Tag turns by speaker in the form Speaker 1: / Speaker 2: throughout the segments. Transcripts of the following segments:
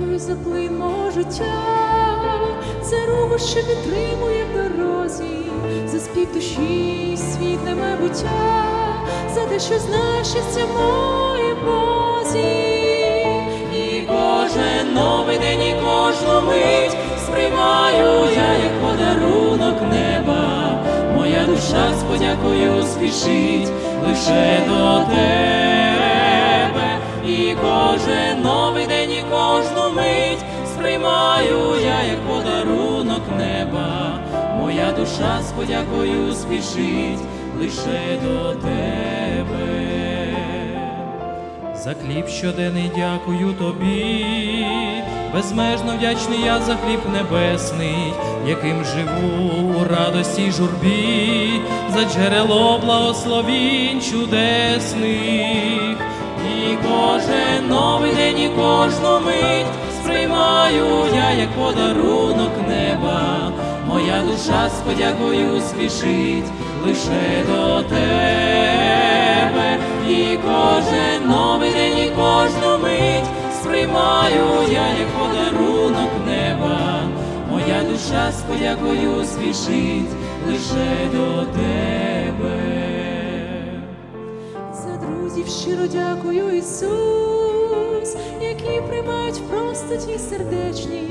Speaker 1: дякую за плин життя, за руку, що підтримує в дорозі, за спів душі, світле майбуття, за те, що знаєш щастя моє Бозі. І кожен новий день, і кожну мить сприймаю я як подарунок неба. Моя душа з подякою спішить лише до тебе. І кожен новий сприймаю я як подарунок неба. Моя душа з подякою спішить лише до тебе.
Speaker 2: За хліб щоденний дякую тобі, безмежно вдячний я за хліб небесний, яким живу у радості й журбі, за джерело благословінь чудесних.
Speaker 1: І кожен новий день, і кожну мить подарунок неба. Моя душа з подякою спішить лише до тебе. І кожен новий день, і кожну мить сприймаю я як подарунок неба. Моя душа з подякою спішить лише до тебе. За друзів щиро дякую, Ісус, які приймають в простоті сердечні,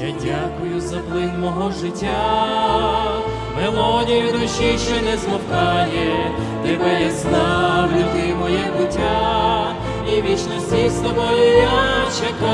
Speaker 2: Я дякую за плин мого життя, мелодію душі, ще не змовкає, тебе я славлю, ти моє буття, і вічності з тобою я чекаю,